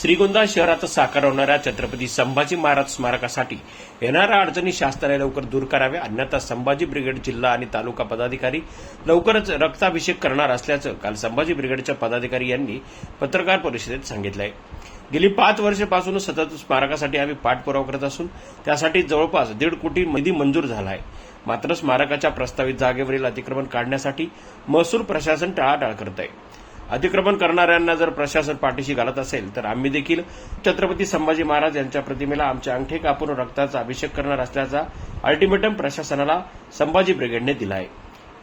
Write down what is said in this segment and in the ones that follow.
श्रीगोंदा शहरात साकार होणाऱ्या छत्रपती संभाजी महाराज स्मारकासाठी येणाऱ्या अडचणी शासनाने लवकर दूर कराव्या अन्यथा संभाजी ब्रिगेड जिल्हा आणि तालुका पदाधिकारी लवकरच रक्ताभिषेक करणार असल्याचं काल संभाजी ब्रिगेडच्या पदाधिकारी यांनी पत्रकार परिषदेत सांगितलंय. गेली पाच वर्षापासून सतत स्मारकासाठी आम्ही पाठपुरावा करत असून त्यासाठी जवळपास दीड कोटी निधी मंजूर झाला आहे मात्र स्मारकाच्या प्रस्तावित जागेवरील अतिक्रमण काढण्यासाठी महसूल प्रशासन टाळाटाळ करत आहे अतिक्रमण करणाऱ्यांना जर प्रशासन पाठीशी घालत असेल तर आम्ही देखील छत्रपती संभाजी महाराज यांच्या प्रतिमेला आमच्या अंगठे कापून रक्ताचा अभिषेक करणार असल्याचा अल्टिमेटम प्रशासनाला संभाजी ब्रिगेडने दिला आहे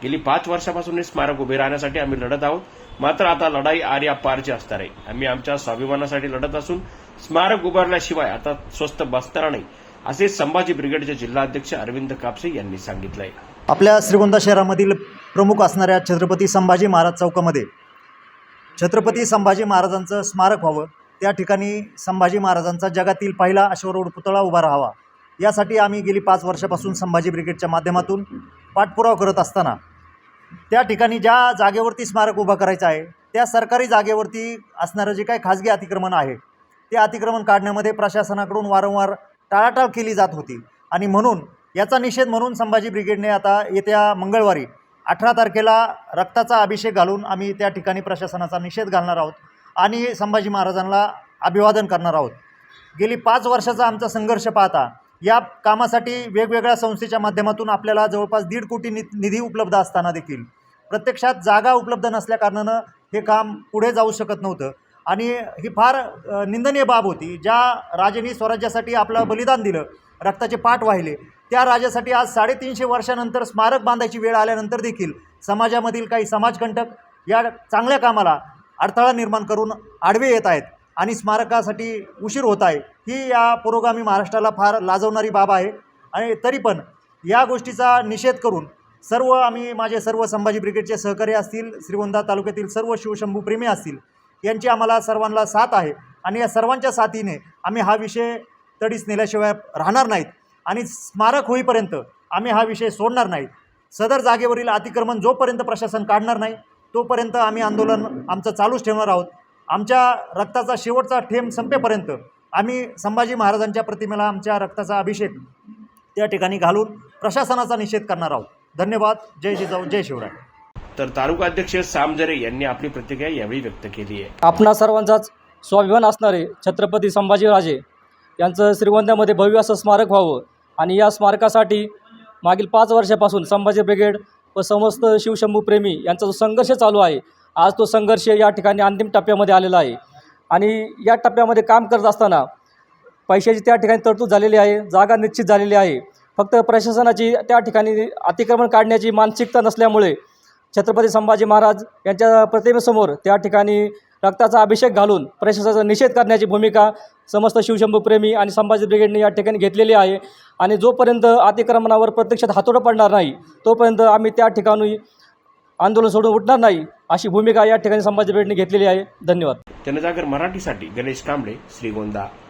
गेली पाच वर्षापासून हे स्मारक उभे राहण्यासाठी आम्ही लढत आहोत. मात्र आता लढाई आर्या पारची असणार. आहे आम्ही आमच्या स्वाभिमानासाठी लढत असून स्मारक उभारल्याशिवाय आता स्वस्त बसणार नाही असे संभाजी ब्रिगेडचे जिल्हाध्यक्ष अरविंद कापसे यांनी सांगितलंय. आपल्या श्रीगोंदा शहरामधील प्रमुख असणाऱ्या छत्रपती संभाजी महाराज चौकामध्ये छत्रपती संभाजी महाराजांचं स्मारक व्हावं. त्या ठिकाणी संभाजी महाराजांचा जगातील पहिला अश्वरूढ पुतळा उभा राहावा. यासाठी आम्ही गेली पाच वर्षापासून संभाजी ब्रिगेडच्या माध्यमातून पाठपुरावा करत असताना त्या ठिकाणी ज्या जागेवरती स्मारक उभं करायचं आहे त्या सरकारी जागेवरती असणारं जे काही खाजगी अतिक्रमण आहे ते अतिक्रमण काढण्यामध्ये प्रशासनाकडून वारंवार टाळाटाळ केली जात होती. आणि म्हणून याचा निषेध म्हणून संभाजी ब्रिगेडने आता येत्या मंगळवारी अठरा तारखेला रक्ताचा अभिषेक घालून आम्ही त्या ठिकाणी प्रशासनाचा निषेध घालणार आहोत आणि संभाजी महाराजांना अभिवादन करणार आहोत. गेली पाच वर्षाचा आमचा संघर्ष पाहता या कामासाठी वेगवेगळ्या संस्थेच्या माध्यमातून आपल्याला जवळपास दीड कोटी नि निधी उपलब्ध असताना देखील प्रत्यक्षात जागा उपलब्ध नसल्याकारणानं हे काम पुढे जाऊ शकत नव्हतं. आणि ही फार निंदनीय बाब होती ज्या राजांनी स्वराज्यासाठी आपलं बलिदान दिलं रक्ताचे पाठ वाहिले. त्या राजासाठी आज साडेतीनशे वर्षानंतर स्मारक बांधायची वेळ आल्यानंतर देखील समाजामधील काही समाजकंटक या चांगल्या कामाला अडथळा निर्माण करून आडवे येत आहेत आणि स्मारकासाठी उशीर होत आहे. ही या पुरोगामी महाराष्ट्राला फार लाजवणारी बाब आहे. आणि तरी पण या गोष्टीचा निषेध करून सर्व आम्ही माझे सर्व संभाजी ब्रिगेडचे सहकारी असतील श्रीगोंदा तालुक्यातील सर्व शिवशंभू प्रेमी असतील यांची आम्हाला सर्वांना साथ आहे. आणि या सर्वांच्या साथीने आम्ही हा विषय तडीस नेल्याशिवाय राहणार नाहीत. आणि स्मारक होईपर्यंत आम्ही हा विषय सोडणार नाहीत. सदर जागेवरील अतिक्रमण जोपर्यंत प्रशासन काढणार नाही तोपर्यंत आम्ही आंदोलन आमचं चालूच ठेवणार आहोत. आमच्या रक्ताचा शेवटचा थेंब संपेपर्यंत आम्ही संभाजी महाराजांच्या प्रतिमेला आमच्या रक्ताचा अभिषेक त्या ठिकाणी घालून प्रशासनाचा निषेध करणार आहोत. धन्यवाद. जय जिजाऊ. जय शिवराय. तर तालुका अध्यक्ष सामजरे यांनी आपली प्रतिक्रिया यावेळी व्यक्त केली आहे. आपणा सर्वांचाच स्वाभिमान असणारे छत्रपती संभाजीराजे यांचं श्रीगोंद्यामध्ये भव्य असं स्मारक व्हावं. आणि या स्मारकासाठी मागील पाच वर्षापासून संभाजी ब्रिगेड व समस्त शिवशंभूप्रेमी यांचा जो संघर्ष चालू आहे आज तो संघर्ष या ठिकाणी अंतिम टप्प्यामध्ये आलेला आहे. आणि या टप्प्यामध्ये काम करत असताना पैशाची त्या ठिकाणी तरतूद झालेली आहे जागा निश्चित झालेली आहे. फक्त प्रशासनाची त्या ठिकाणी अतिक्रमण काढण्याची मानसिकता नसल्यामुळे छत्रपती संभाजी महाराज यांच्या प्रतिमेसमोर त्या ठिकाणी रक्ताचा अभिषेक घालून प्रशासनाचा निषेध करण्याची भूमिका समस्त शिवशंभूप्रेमी आणि संभाजी ब्रिगेडने या ठिकाणी घेतलेली आहे. आणि जोपर्यंत अतिक्रमणावर प्रत्यक्षात हातोडं पडणार नाही तोपर्यंत आम्ही त्या ठिकाणी आंदोलन सोडून उठणार नाही अशी भूमिका या ठिकाणी संभाजी ब्रिगेडने घेतलेली आहे. धन्यवाद. जनजागर मराठीसाठी गणेश कांबळे श्रीगोंदा.